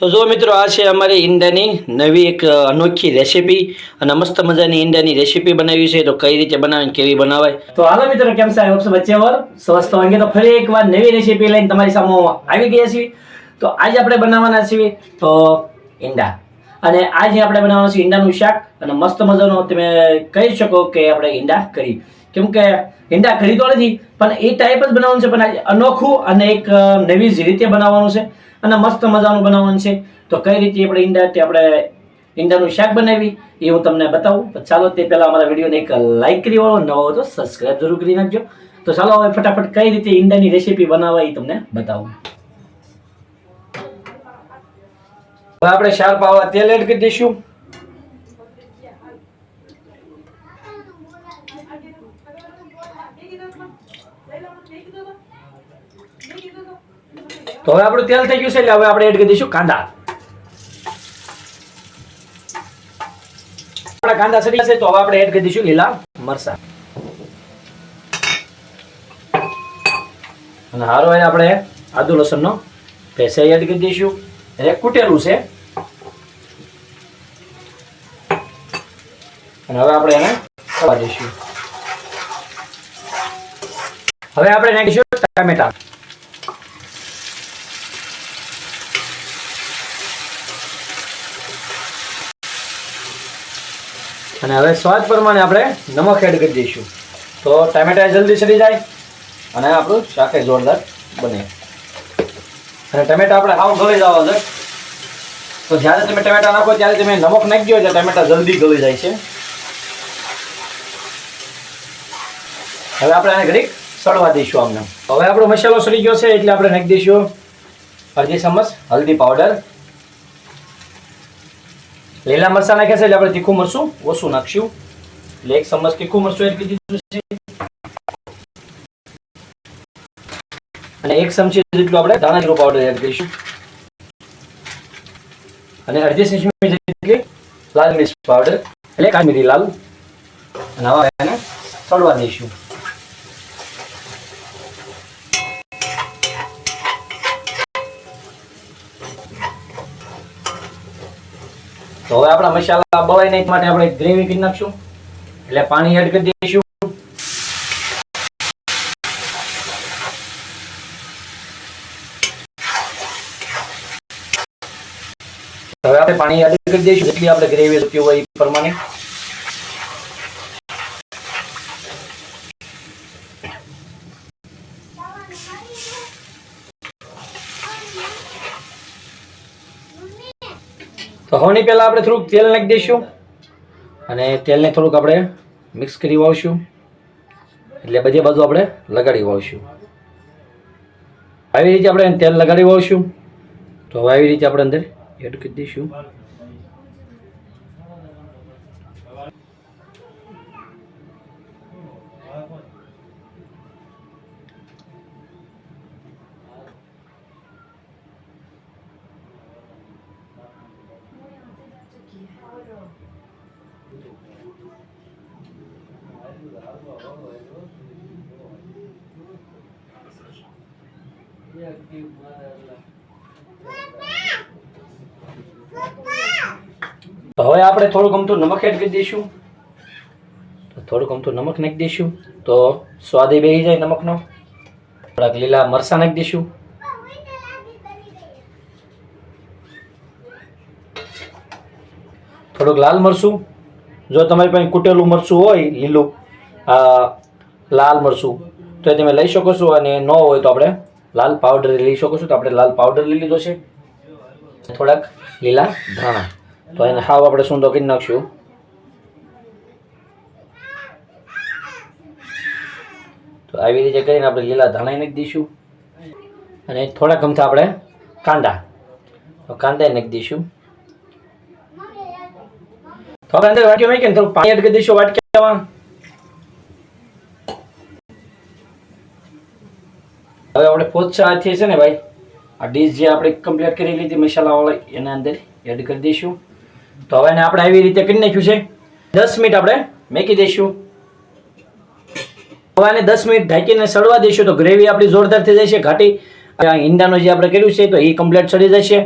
તો જો મિત્રો, આ છે અમારી ઈંડાની નવી એક અનોખી રેસીપી અને મસ્ત મજાની ઈંડાની રેસીપી બનાવી છે. તો કઈ રીતે બનાવે કેવી બનાવાય? તો હાલો મિત્રો, કેમ છે? આઈ બચ્ચે ઓર સ્વસ્થ અંગે તો ફરી એકવાર નવી રેસીપી લઈને તમારી સામે આવી ગયા છીએ. તો આજે આપણે બનાવવાના છીએ, તો ઈંડા. અને આજે આપણે બનાવવાનું છે ઈંડાનું શાક. અને મસ્ત મજાનું તમે કહી શકો કે આપણે ઈંડા કરી. કેમ કે ઈંડા ખરીદો નથી પણ એ ટાઈપ જ બનાવવાનું છે. પણ અનોખું અને એક નવી જ રીતે બનાવવાનું છે અને મસ્ત મજાનું બનાવવાનું છે. તો કઈ રીતે આપણે ઈંડા તે આપણે ઈંડાનું શાક બનાવી, એ હું તમને બતાવું. ચાલો તે પહેલા અમારા વિડીયોને એક લાઈક કરી વાળો, નવો હોય તો સબસ્ક્રાઇબ જરૂર કરી નાખજો. તો ચાલો હવે ફટાફટ કઈ રીતે ઈંડાની રેસીપી બનાવવા એ તમને બતાવું. આપણે શાર પાવા તેલ એડ કરી દઈશું. તો હવે આપણું તેલ થઈ ગયું છે એટલે હવે આપણે એડ કરી દઈશું કાંદા. આપણા કાંદા સડી જશે તો હવે આપણે એડ કરી દઈશું લીલા મરચા. અને હારો એને આપણે આદુ લસણનો પેસે એડ કરી દઈશું. એને કૂટેલું છે. અને હવે આપણે એને ખવા દઈશું. હવે આપણે નાખીશું ટામેટા. અને હવે સ્વાદ પ્રમાણે આપણે નમક એડ કરી દઈશું. તો ટામેટા જલ્દી સડી જાય અને આપણું શાક જોરદાર બને. અને ટમેટા આપણે હાવ ગળી જવા છે તો જ્યારે તમે ટમેટા નાખો ત્યારે તમે નમક નાખી દો એટલે ટમેટા જલ્દી ગળી જાય છે. હવે આપણે આને ઘડીક સળવા દઈશું આમને. હવે આપણો મસાલો સડી ગયો છે એટલે આપણે નાખી દઈશું અડધી ચમચ, હલ્દી પાવડર લીલા મરચા નાખ્યા છે એટલે આપણે તીખું મરચું, ઓછું નાખશું. એટલે એક ચમચ તીખું મરચું એડ કરી અને એક ચમચી જેટલું આપણે ધાણા જીરું પાવડર એડ કરીશું. અને અડધી ચમચી જેટલી લાલ મિર્ચ પાવડર એટલે કાશ્મીરી લાલ. અને હવે એને સળવા દઈશું. તો હવે આપણા મસાલા બળાય નહીં માટે આપણે ગ્રેવી કરી નાખશું. એટલે પાણી એડ કરી દઈશું. હવે આપણે પાણી એડ કરી દઈશું. જેટલી આપણે ગ્રેવી હોય એ પ્રમાણે. તો હવાની પહેલાં આપણે થોડુંક તેલ નાખી દઈશું અને તેલને થોડુંક આપણે મિક્સ કરી વાવશું. એટલે બધી બાજુ આપણે લગાડી વાવશું. આવી રીતે આપણે તેલ લગાડી વાવશું. તો હવે આવી રીતે આપણે અંદર એડ કરી દઈશું. હવે આપણે થોડુંક અમથું નમક એડ કરી દઈશું. થોડુંક અમથું નમક નાખી દઈશું. તો સ્વાદી બેસી જાય નમકનો. થોડાક લીલા મરચાં નાખી દઈશું. થોડુંક લાલ મરચું. જો તમારી પાસે કૂટેલું મરચું હોય, લીલું લાલ મરચું, તો એ તમે લઈ શકો છો અને ન હોય તો આપણે લાલ પાવડર લઈ શકો છો. તો આપણે લાલ પાવડર લઈ લીધો છે. થોડાક લીલા ધાણા. તો એને હાવ આપણે સૂંદો કરી નાખશું. તો આવી રીતે કરીને આપણે લીલા ધાણા નાખી દઈશું. અને થોડાક ગમતા આપણે કાંદા. તો કાંદા નાખી દઈશું. આપણે અંદર વાટકી મૂકીને થોડું પાણી અટકી દઈશું વાટકીમાં હવે આપણે પોચા હાથે છે ને ભાઈ, આ ડીશ જે આપણે કમ્પ્લીટ કરી લીધી મસાલાવાળી, એના અંદર એડ કરી દઈશું. તો હવે એને આપણે આવી રીતે કરી નાખ્યું છે. દસ મિનિટ આપણે મેકી દઈશું. હવે આને દસ મિનિટ ઢાંકીને સડવા દઈશું તો ગ્રેવી આપણી જોરદાર થઈ જશે, ઘાટી. ઈંડાનું જે આપણે કર્યું છે તો એ કમ્પ્લીટ સડી જશે.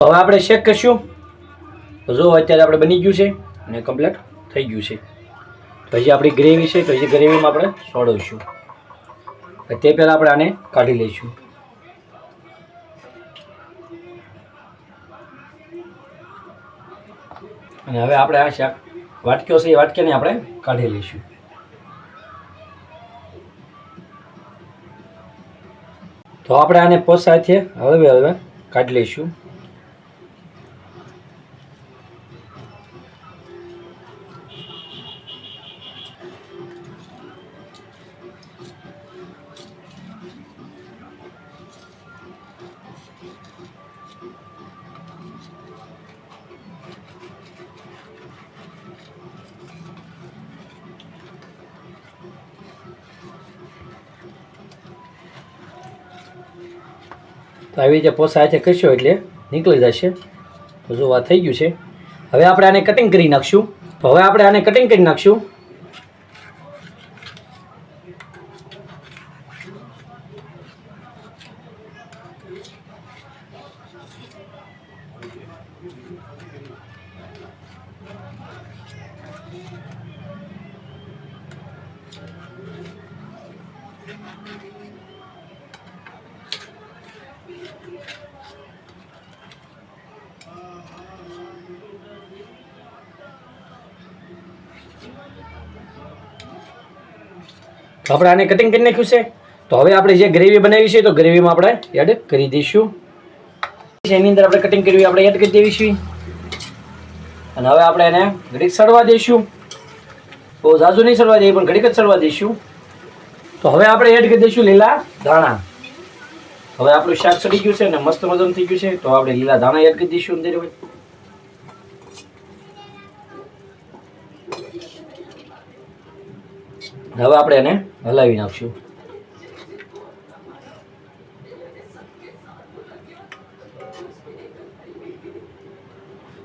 હવે આપણે ચેક કરશું. તો જો અત્યારે આપણે બની ગયું છે. અને કમ્પ્લીટ થઈ ગયું છે. પછી આપણી ગ્રેવી છે, તો ગ્રેવીમાં આપણે સોડવીશું તે પહેલાં આપણે આને કાઢી લઈશું. અને હવે આપણે આ શાક વાટક્યો છે, એ વાટકીને આપણે કાઢી લઈશું. તો આપણે આને પોસાથી હળવે હળવે કાઢી લઈશું. તો આવી રીતે પોસા હાથે કરશો એટલે નીકળી જશે. તો જો આ થઈ ગયું છે. હવે આપણે આને કટિંગ કરી નાખશું. તો હવે આપણે આને કટિંગ કરી નાખશું. તો આપણે આને કટિંગ કરી નાખ્યું છે. તો હવે આપણે જે ગ્રેવી બનાવી છે તો ગ્રેવીમાં આપણે એડ કરી દઈશું. એની અંદર આપણે કટિંગ કરવી આપણે એડ કરી દેવીશું. અને હવે આપણે એને ઘડીક સડવા દઈશું. બહુ ઝાઝુ નહીં સડવા દઈએ, પણ ઘડીક જ સડવા દઈશું. તો હવે આપણે એડ કરી દઈશું લીલા ધાણા. હવે આપણું શાક સડી ગયું છે અને મસ્ત મજાનું થઈ ગયું છે. તો આપણે લીલા ધાણા એડ કરી દઈશું અંદર હવે આપણે એને હલાવી નાખશું.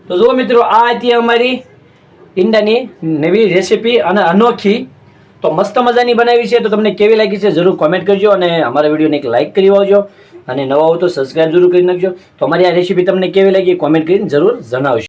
તો જુઓ મિત્રો, આ હતી અમારી ઈંડાની નવી રેસીપી અને અનોખી. તો મસ્ત મજાની બનાવી છે, તો તમને કેવી લાગી છે જરૂર કોમેન્ટ કરજો અને અમારા વિડીયોને એક લાઇક કરી આવજો અને નવા હો તો સબસ્ક્રાઇબ જરૂર કરી નાખજો. તો અમારી આ રેસીપી તમને કેવી લાગી કોમેન્ટ કરીને જરૂર જણાવજો.